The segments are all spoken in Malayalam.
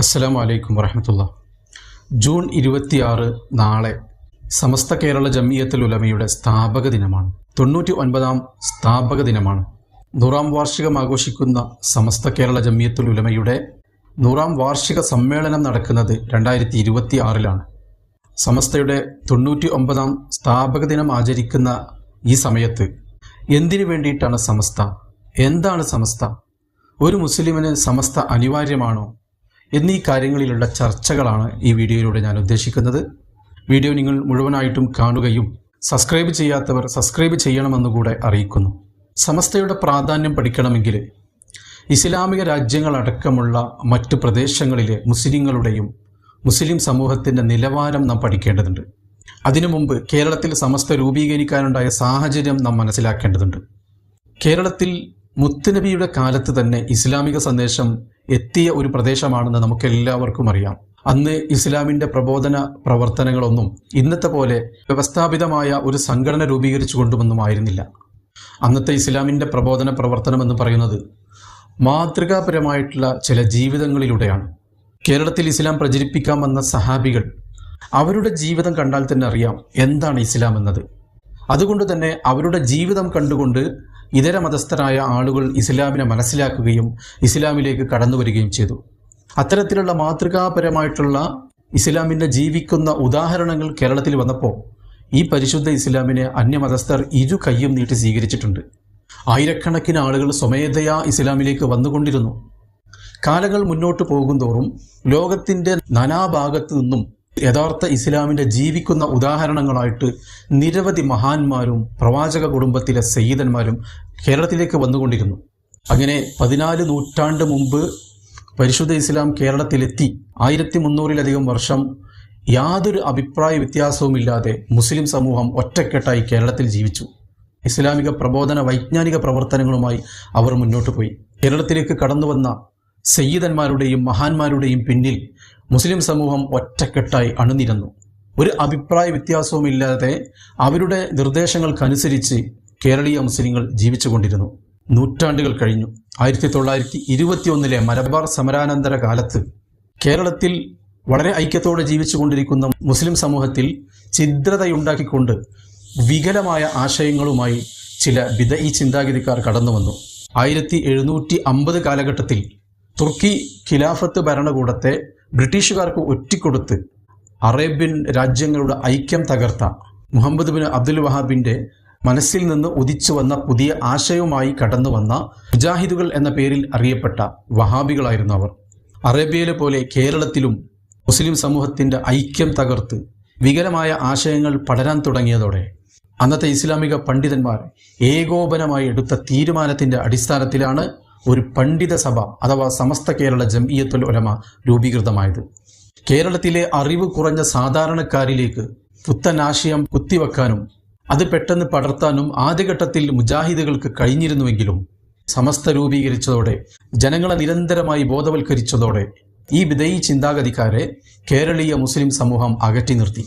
അസ്സലാമു വലൈക്കും വറഹമത്തുള്ള. ജൂൺ ഇരുപത്തിയാറ് നാളെ സമസ്ത കേരള ജമിയത്തുൽ ഉലമയുടെ സ്ഥാപക ദിനമാണ്. തൊണ്ണൂറ്റി ഒൻപതാം സ്ഥാപക ദിനമാണ്. നൂറാം വാർഷികം ആഘോഷിക്കുന്ന സമസ്ത കേരള ജമിയത്തുൽ ഉലമയുടെ നൂറാം വാർഷിക സമ്മേളനം നടക്കുന്നത് രണ്ടായിരത്തി ഇരുപത്തി ആറിലാണ് സമസ്തയുടെ തൊണ്ണൂറ്റി ഒമ്പതാം സ്ഥാപക ദിനം ആചരിക്കുന്ന ഈ സമയത്ത് എന്തിനു വേണ്ടിയിട്ടാണ് സമസ്ത? എന്താണ് സമസ്ത? ഒരു മുസ്ലിമിന് സമസ്ത അനിവാര്യമാണോ? എന്നീ കാര്യങ്ങളിലുള്ള ചർച്ചകളാണ് ഈ വീഡിയോയിലൂടെ ഞാൻ ഉദ്ദേശിക്കുന്നത്. വീഡിയോ നിങ്ങൾ മുഴുവനായിട്ടും കാണുകയും സബ്സ്ക്രൈബ് ചെയ്യാത്തവർ സബ്സ്ക്രൈബ് ചെയ്യണമെന്നുകൂടെ അറിയിക്കുന്നു. സമസ്തയുടെ പ്രാധാന്യം പഠിക്കണമെങ്കിൽ ഇസ്ലാമിക രാജ്യങ്ങളടക്കമുള്ള മറ്റു പ്രദേശങ്ങളിലെ മുസ്ലിങ്ങളുടെയും മുസ്ലിം സമൂഹത്തിന്റെ നിലവാരം നാം പഠിക്കേണ്ടതുണ്ട്. അതിനു മുമ്പ് കേരളത്തിൽ സമസ്ത രൂപീകരിക്കാനുണ്ടായ സാഹചര്യം നാം മനസ്സിലാക്കേണ്ടതുണ്ട്. കേരളത്തിൽ മുത്തുനബിയുടെ കാലത്ത് തന്നെ ഇസ്ലാമിക സന്ദേശം എത്തിയ ഒരു പ്രദേശമാണെന്ന് നമുക്ക് എല്ലാവർക്കും അറിയാം. അന്ന് ഇസ്ലാമിന്റെ പ്രബോധന പ്രവർത്തനങ്ങളൊന്നും ഇന്നത്തെ പോലെ വ്യവസ്ഥാപിതമായ ഒരു സംഘടന രൂപീകരിച്ചു കൊണ്ടുമൊന്നും ആയിരുന്നില്ല അന്നത്തെ ഇസ്ലാമിന്റെ പ്രബോധന പ്രവർത്തനം എന്ന് പറയുന്നത് മാതൃകാപരമായിട്ടുള്ള ചില ജീവിതങ്ങളിലൂടെയാണ്. കേരളത്തിൽ ഇസ്ലാം പ്രചരിപ്പിക്കാൻ വന്ന സഹാബികൾ അവരുടെ ജീവിതം കണ്ടാൽ തന്നെ അറിയാം എന്താണ് ഇസ്ലാം എന്നത്. അതുകൊണ്ട് തന്നെ അവരുടെ ജീവിതം കണ്ടുകൊണ്ട് ഇതര മതസ്ഥരായ ആളുകൾ ഇസ്ലാമിനെ മനസ്സിലാക്കുകയും ഇസ്ലാമിലേക്ക് കടന്നു വരികയും ചെയ്തു. അത്തരത്തിലുള്ള മാതൃകാപരമായിട്ടുള്ള ഇസ്ലാമിന്റെ ജീവിക്കുന്ന ഉദാഹരണങ്ങൾ കേരളത്തിൽ വന്നപ്പോൾ ഈ പരിശുദ്ധ ഇസ്ലാമിനെ അന്യമതസ്ഥർ ഇരു കൈയും നീട്ടി സ്വീകരിച്ചിട്ടുണ്ട്. ആയിരക്കണക്കിന് ആളുകൾ സ്വമേധയാ ഇസ്ലാമിലേക്ക് വന്നുകൊണ്ടിരുന്നു. കാലങ്ങൾ മുന്നോട്ട് പോകുന്തോറും ലോകത്തിന്റെ നാനാഭാഗത്തു നിന്നും യഥാർത്ഥ ഇസ്ലാമിന്റെ ജീവിക്കുന്ന ഉദാഹരണങ്ങളായിട്ട് നിരവധി മഹാന്മാരും പ്രവാചക കുടുംബത്തിലെ സയ്യിദന്മാരും കേരളത്തിലേക്ക് വന്നുകൊണ്ടിരുന്നു. അങ്ങനെ പതിനാല് നൂറ്റാണ്ട് മുമ്പ് പരിശുദ്ധ ഇസ്ലാം കേരളത്തിലെത്തി. ആയിരത്തി മുന്നൂറിലധികം വർഷം യാതൊരു അഭിപ്രായ വ്യത്യാസവുമില്ലാതെ മുസ്ലിം സമൂഹം ഒറ്റക്കെട്ടായി കേരളത്തിൽ ജീവിച്ചു. ഇസ്ലാമിക പ്രബോധന വൈജ്ഞാനിക പ്രവർത്തനങ്ങളുമായി അവർ മുന്നോട്ട് പോയി. കേരളത്തിലേക്ക് കടന്നു വന്ന സയ്യിദന്മാരുടെയും മഹാന്മാരുടെയും പിന്നിൽ മുസ്ലിം സമൂഹം ഒറ്റക്കെട്ടായി അണിനിരന്നു. ഒരു അഭിപ്രായ വ്യത്യാസവുമില്ലാതെ അവരുടെ നിർദ്ദേശങ്ങൾക്കനുസരിച്ച് കേരളീയ മുസ്ലിങ്ങൾ ജീവിച്ചുകൊണ്ടിരുന്നു. നൂറ്റാണ്ടുകൾ കഴിഞ്ഞു. ആയിരത്തി തൊള്ളായിരത്തി ഇരുപത്തിയൊന്നിലെ മലബാർ സമരാനന്തര കാലത്ത് കേരളത്തിൽ വളരെ ഐക്യത്തോടെ ജീവിച്ചു കൊണ്ടിരിക്കുന്ന മുസ്ലിം സമൂഹത്തിൽ ഛിദ്രതയുണ്ടാക്കിക്കൊണ്ട് വികലമായ ആശയങ്ങളുമായി ചില ഈ ചിന്താഗതിക്കാർ കടന്നു വന്നു ആയിരത്തി എഴുന്നൂറ്റി അമ്പത് കാലഘട്ടത്തിൽ തുർക്കി ഖിലാഫത്ത് ഭരണകൂടത്തെ ബ്രിട്ടീഷുകാർക്ക് ഒറ്റിക്കൊടുത്ത് അറേബ്യൻ രാജ്യങ്ങളുടെ ഐക്യം തകർത്ത മുഹമ്മദ് ബിൻ അബ്ദുൽ വഹാബിന്റെ മനസ്സിൽ നിന്ന് ഉദിച്ചു വന്ന പുതിയ ആശയവുമായി കടന്നു വന്ന മുജാഹിദുകൾ എന്ന പേരിൽ അറിയപ്പെട്ട വഹാബികളായിരുന്നു അവർ. അറേബ്യയിലെ പോലെ കേരളത്തിലും മുസ്ലിം സമൂഹത്തിന്റെ ഐക്യം തകർത്ത് വികലമായ ആശയങ്ങൾ പടരാൻ തുടങ്ങിയതോടെ അന്നത്തെ ഇസ്ലാമിക പണ്ഡിതന്മാർ ഏകോപനമായി എടുത്ത തീരുമാനത്തിന്റെ അടിസ്ഥാനത്തിലാണ് ഒരു പണ്ഡിത സഭ അഥവാ സമസ്ത കേരള ജംഇയത്തുൽ ഉലമ രൂപീകൃതമായത്. കേരളത്തിലെ അറിവ് കുറഞ്ഞ സാധാരണക്കാരിലേക്ക് പുത്തനാശയം കുത്തിവെക്കാനും അത് പെട്ടെന്ന് പടർത്താനും ആദ്യഘട്ടത്തിൽ മുജാഹിദുകൾക്ക് കഴിഞ്ഞിരുന്നുവെങ്കിലും സമസ്ത രൂപീകരിച്ചതോടെ ജനങ്ങളെ നിരന്തരമായി ബോധവൽക്കരിച്ചതോടെ ഈ വിധയി ചിന്താഗതിക്കാരെ കേരളീയ മുസ്ലിം സമൂഹം അകറ്റി നിർത്തി.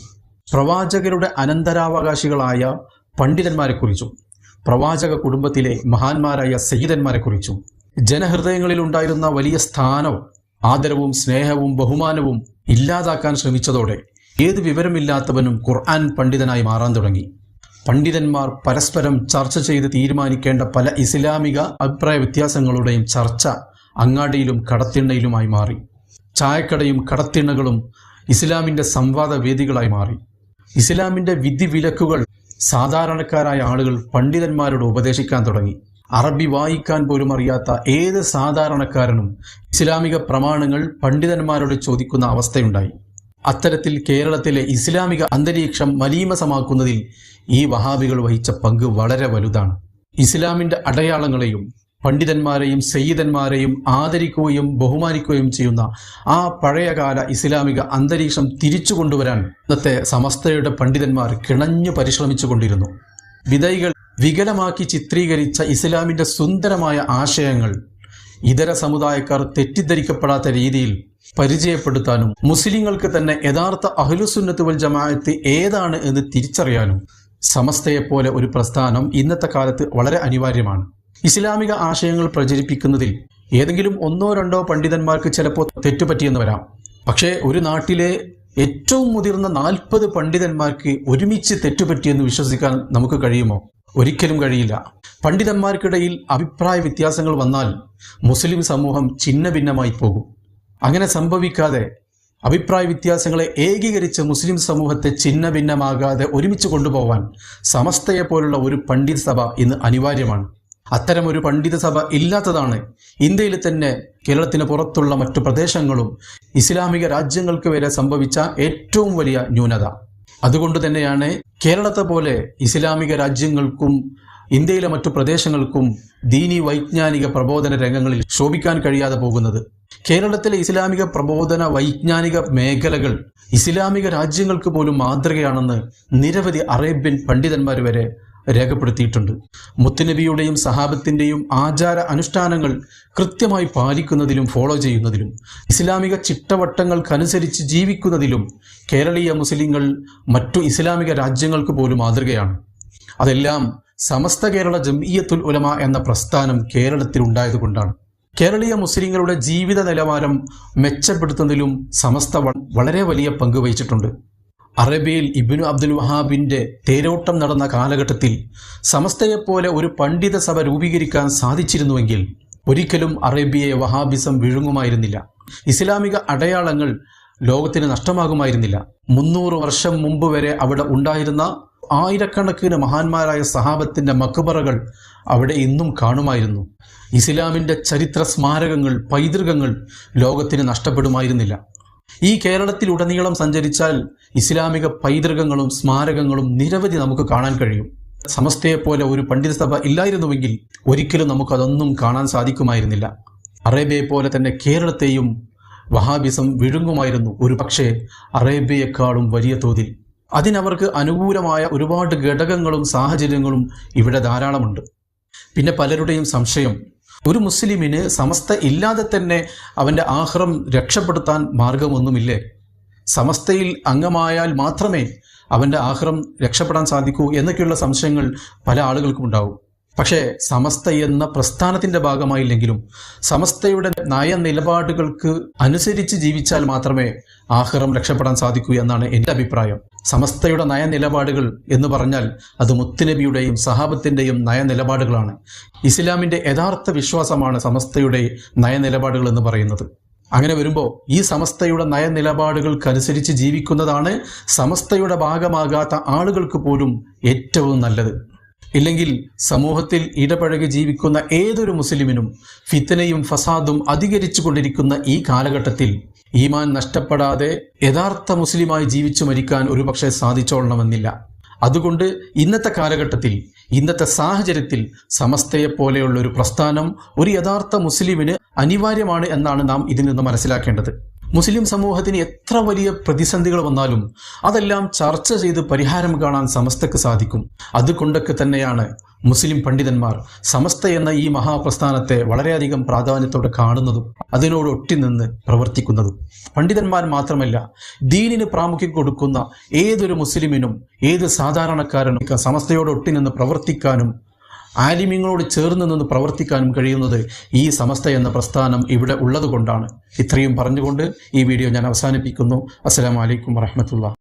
പ്രവാചകരുടെ അനന്തരാവകാശികളായ പണ്ഡിതന്മാരെക്കുറിച്ചും പ്രവാചക കുടുംബത്തിലെ മഹാന്മാരായ സയ്യിദന്മാരെക്കുറിച്ചും ജനഹൃദയങ്ങളിൽ ഉണ്ടായിരുന്ന വലിയ സ്ഥാനവും ആദരവും സ്നേഹവും ബഹുമാനവും ഇല്ലാതാക്കാൻ ശ്രമിച്ചതോടെ ഏത് വിവരമില്ലാത്തവനും ഖുർആൻ പണ്ഡിതനായി മാറാൻ തുടങ്ങി. പണ്ഡിതന്മാർ പരസ്പരം ചർച്ച ചെയ്ത് തീരുമാനിക്കേണ്ട പല ഇസ്ലാമിക അഭിപ്രായ വ്യത്യാസങ്ങളുടെയും ചർച്ച അങ്ങാടിയിലും കടത്തിണ്ണയിലുമായി മാറി. ചായക്കടയും കടത്തിണ്ണകളും ഇസ്ലാമിന്റെ സംവാദ വേദികളായി മാറി. ഇസ്ലാമിന്റെ വിധി വിലക്കുകൾ സാധാരണക്കാരായ ആളുകൾ പണ്ഡിതന്മാരോട് ഉപദേശിക്കാൻ തുടങ്ങി. അറബി വായിക്കാൻ പോലും അറിയാത്ത ഏത് സാധാരണക്കാരനും ഇസ്ലാമിക പ്രമാണങ്ങൾ പണ്ഡിതന്മാരോട് ചോദിക്കുന്ന അവസ്ഥയുണ്ടായി. അത്തരത്തിൽ കേരളത്തിലെ ഇസ്ലാമിക അന്തരീക്ഷം മലീമസമാക്കുന്നതിൽ ഈ വഹാബികൾ വഹിച്ച പങ്ക് വളരെ വലുതാണ്. ഇസ്ലാമിന്റെ അടയാളങ്ങളെയും പണ്ഡിതന്മാരെയും സയ്യിദന്മാരെയും ആദരിക്കുകയും ബഹുമാനിക്കുകയും ചെയ്യുന്ന ആ പഴയകാല ഇസ്ലാമിക അന്തരീക്ഷം തിരിച്ചു കൊണ്ടുവരാൻ ഇന്നത്തെ സമസ്തയുടെ പണ്ഡിതന്മാർ കിണഞ്ഞു പരിശ്രമിച്ചു കൊണ്ടിരുന്നു വിധൈകൾ വികലമാക്കി ചിത്രീകരിച്ച ഇസ്ലാമിന്റെ സുന്ദരമായ ആശയങ്ങൾ ഇതര സമുദായക്കാർ തെറ്റിദ്ധരിക്കപ്പെടാത്ത രീതിയിൽ പരിചയപ്പെടുത്താനും മുസ്ലിങ്ങൾക്ക് തന്നെ യഥാർത്ഥ അഹ്ലുസുന്നത്ത് വൽ ജമാഅത്ത് ഏതാണ് എന്ന് തിരിച്ചറിയാനും സമസ്തയെപ്പോലെ ഒരു പ്രസ്ഥാനം ഇന്നത്തെ കാലത്ത് വളരെ അനിവാര്യമാണ്. ഇസ്ലാമിക ആശയങ്ങൾ പ്രചരിപ്പിക്കുന്നതിൽ ഏതെങ്കിലും ഒന്നോ രണ്ടോ പണ്ഡിതന്മാർക്ക് ചിലപ്പോൾ തെറ്റുപറ്റിയെന്ന് വരാം. പക്ഷേ ഒരു നാട്ടിലെ ഏറ്റവും മുതിർന്ന നാൽപ്പത് പണ്ഡിതന്മാർക്ക് ഒരുമിച്ച് തെറ്റുപറ്റിയെന്ന് വിശ്വസിക്കാൻ നമുക്ക് കഴിയുമോ? ഒരിക്കലും കഴിയില്ല. പണ്ഡിതന്മാർക്കിടയിൽ അഭിപ്രായ വ്യത്യാസങ്ങൾ വന്നാൽ മുസ്ലിം സമൂഹം ഛിന്ന ഭിന്നമായി പോകും. അങ്ങനെ സംഭവിക്കാതെ അഭിപ്രായ വ്യത്യാസങ്ങളെ ഏകീകരിച്ച് മുസ്ലിം സമൂഹത്തെ ഛിന്ന ഭിന്നമാകാതെ ഒരുമിച്ച് കൊണ്ടുപോകാൻ സമസ്തയെ പോലുള്ള ഒരു പണ്ഡിത സഭ ഇന്ന് അനിവാര്യമാണ്. അത്തരം ഒരു പണ്ഡിത സഭ ഇല്ലാത്തതാണ്. ഇന്ത്യയിൽ തന്നെ കേരളത്തിന് പുറത്തുള്ള മറ്റു പ്രദേശങ്ങളും ഇസ്ലാമിക രാജ്യങ്ങൾക്ക് വരെ സംഭവിച്ച ഏറ്റവും വലിയ ന്യൂനത. അതുകൊണ്ട് തന്നെയാണ് കേരളത്തെ പോലെ ഇസ്ലാമിക രാജ്യങ്ങൾക്കും ഇന്ത്യയിലെ മറ്റു പ്രദേശങ്ങൾക്കും ദീനി വൈജ്ഞാനിക പ്രബോധന രംഗങ്ങളിൽ ശോഭിക്കാൻ കഴിയാതെ പോകുന്നത്. കേരളത്തിലെ ഇസ്ലാമിക പ്രബോധന വൈജ്ഞാനിക മേഖലകൾ ഇസ്ലാമിക രാജ്യങ്ങൾക്ക് പോലും മാതൃകയാണെന്ന് നിരവധി അറേബ്യൻ പണ്ഡിതന്മാർ വരെ രേഖപ്പെടുത്തിയിട്ടുണ്ട്. മുത്തുനബിയുടെയും സഹാബത്തിന്റെയും ആചാര അനുഷ്ഠാനങ്ങൾ കൃത്യമായി പാലിക്കുന്നതിലും ഫോളോ ചെയ്യുന്നതിലും ഇസ്ലാമിക ചിട്ടവട്ടങ്ങൾക്കനുസരിച്ച് ജീവിക്കുന്നതിലും കേരളീയ മുസ്ലിങ്ങൾ മറ്റു ഇസ്ലാമിക രാജ്യങ്ങൾക്ക് പോലും മാതൃകയാണ്. അതെല്ലാം സമസ്ത കേരള ജംഇയ്യത്തുൽ ഉലമ എന്ന പ്രസ്ഥാനം കേരളത്തിൽ ഉണ്ടായതുകൊണ്ടാണ്. കേരളീയ മുസ്ലിങ്ങളുടെ ജീവിത നിലവാരം മെച്ചപ്പെടുത്തുന്നതിലും സമസ്ത വളരെ വലിയ പങ്ക് വഹിച്ചിട്ടുണ്ട്. അറേബ്യയിൽ ഇബ്നു അബ്ദുൽ വഹാബിന്റെ തേരോട്ടം നടന്ന കാലഘട്ടത്തിൽ സമസ്തയെപ്പോലെ ഒരു പണ്ഡിത സഭ രൂപീകരിക്കാൻ സാധിച്ചിരുന്നുവെങ്കിൽ ഒരിക്കലും അറേബ്യയെ വഹാബിസം വിഴുങ്ങുമായിരുന്നില്ല. ഇസ്ലാമിക അടയാളങ്ങൾ ലോകത്തിന് നഷ്ടമാകുമായിരുന്നില്ല. മുന്നൂറ് വർഷം മുമ്പ് വരെ അവിടെ ഉണ്ടായിരുന്ന ആയിരക്കണക്കിന് മഹാന്മാരായ സഹാബത്തിന്റെ മക്ബറകൾ അവിടെ ഇന്നും കാണുമായിരുന്നു. ഇസ്ലാമിന്റെ ചരിത്ര സ്മാരകങ്ങൾ പൈതൃകങ്ങൾ ലോകത്തിന് നഷ്ടപ്പെടുമായിരുന്നില്ല. ഈ കേരളത്തിലുടനീളം സഞ്ചരിച്ചാൽ ഇസ്ലാമിക പൈതൃകങ്ങളും സ്മാരകങ്ങളും നിരവധി നമുക്ക് കാണാൻ കഴിയും. സമസ്തയെപ്പോലെ ഒരു പണ്ഡിത സഭ ഇല്ലായിരുന്നുവെങ്കിൽ ഒരിക്കലും നമുക്കതൊന്നും കാണാൻ സാധിക്കുമായിരുന്നില്ല. അറേബ്യയെ പോലെ തന്നെ കേരളത്തെയും വഹാബിസം വിഴുങ്ങുമായിരുന്നു ഒരു പക്ഷേ അറേബ്യയെക്കാളും വലിയ തോതിൽ. അതിനവർക്ക് അനുകൂലമായ ഒരുപാട് ഘടകങ്ങളും സാഹചര്യങ്ങളും ഇവിടെ ധാരാളമുണ്ട്. പിന്നെ പലരുടെയും സംശയം ഒരു മുസ്ലിമിന് സമസ്ത ഇല്ലാതെ തന്നെ അവന്റെ ആഹ്റം രക്ഷപ്പെടുത്താൻ മാർഗമൊന്നുമില്ലേ? സമസ്തയിൽ അംഗമായാൽ മാത്രമേ അവന്റെ ആഹ്റം രക്ഷപ്പെടാൻ സാധിക്കൂ എന്നൊക്കെയുള്ള സംശയങ്ങൾ പല ആളുകൾക്കും ഉണ്ടാവും. പക്ഷേ സമസ്ത എന്ന പ്രസ്ഥാനത്തിന്റെ ഭാഗമായില്ലെങ്കിലും സമസ്തയുടെ നയ നിലപാടുകൾക്ക് അനുസരിച്ച് ജീവിച്ചാൽ മാത്രമേ ആഹ്റം രക്ഷപ്പെടാൻ സാധിക്കൂ എന്നാണ് എന്റെ അഭിപ്രായം. സമസ്തയുടെ നയ നിലപാടുകൾ എന്ന് പറഞ്ഞാൽ അത് മുത്തുനബിയുടെയും സഹാബത്തിന്റെയും നയ നിലപാടുകളാണ്. ഇസ്ലാമിന്റെ യഥാർത്ഥ വിശ്വാസമാണ് സമസ്തയുടെ നയ നിലപാടുകൾ എന്ന് പറയുന്നത്. അങ്ങനെ വരുമ്പോൾ ഈ സമസ്തയുടെ നയനിലപാടുകൾക്കനുസരിച്ച് ജീവിക്കുന്നതാണ് സമസ്തയുടെ ഭാഗമാകാത്ത ആളുകൾക്ക് പോലും ഏറ്റവും നല്ലത്. ഇല്ലെങ്കിൽ സമൂഹത്തിൽ ഇടപഴകി ജീവിക്കുന്ന ഏതൊരു മുസ്ലിമിനും ഫിത്തനയും ഫസാദും അധികരിച്ചു കൊണ്ടിരിക്കുന്ന ഈ കാലഘട്ടത്തിൽ ഈമാൻ നഷ്ടപ്പെടാതെ യഥാർത്ഥ മുസ്ലിമായി ജീവിച്ചു മരിക്കാൻ ഒരുപക്ഷെ സാധിച്ചോളണമെന്നില്ല. അതുകൊണ്ട് ഇന്നത്തെ കാലഘട്ടത്തിൽ ഇന്നത്തെ സാഹചര്യത്തിൽ സമസ്തയെ പോലെയുള്ള ഒരു പ്രസ്ഥാനം ഒരു യഥാർത്ഥ മുസ്ലിമിന് അനിവാര്യമാണ് എന്നാണ് നാം ഇതിൽ നിന്ന് മനസ്സിലാക്കേണ്ടത്. മുസ്ലിം സമൂഹത്തിന് എത്ര വലിയ പ്രതിസന്ധികൾ വന്നാലും അതെല്ലാം ചർച്ച ചെയ്ത് പരിഹാരം കാണാൻ സമസ്തക്ക് സാധിക്കും. അതുകൊണ്ടൊക്കെ തന്നെയാണ് മുസ്ലിം പണ്ഡിതന്മാർ സമസ്ത എന്ന ഈ മഹാപ്രസ്ഥാനത്തെ വളരെയധികം പ്രാധാന്യത്തോടെ കാണുന്നതും അതിനോട് ഒട്ടിനിന്ന് പ്രവർത്തിക്കുന്നതും. പണ്ഡിതന്മാർ മാത്രമല്ല ദീനിന് പ്രാമുഖ്യം കൊടുക്കുന്ന ഏതൊരു മുസ്ലിമിനും ഏത് സാധാരണക്കാരനും സമസ്തയോട് ഒട്ടിനിന്ന് പ്രവർത്തിക്കാനും ആലിമ്യങ്ങളോട് ചേർന്ന് നിന്ന് പ്രവർത്തിക്കാനും കഴിയുന്നത് ഈ സമസ്ത എന്ന പ്രസ്ഥാനം ഇവിടെ ഉള്ളതുകൊണ്ടാണ്. ഇത്രയും പറഞ്ഞുകൊണ്ട് ഈ വീഡിയോ ഞാൻ അവസാനിപ്പിക്കുന്നു. അസ്സാം വലൈക്കും വറഹമത്തുള്ള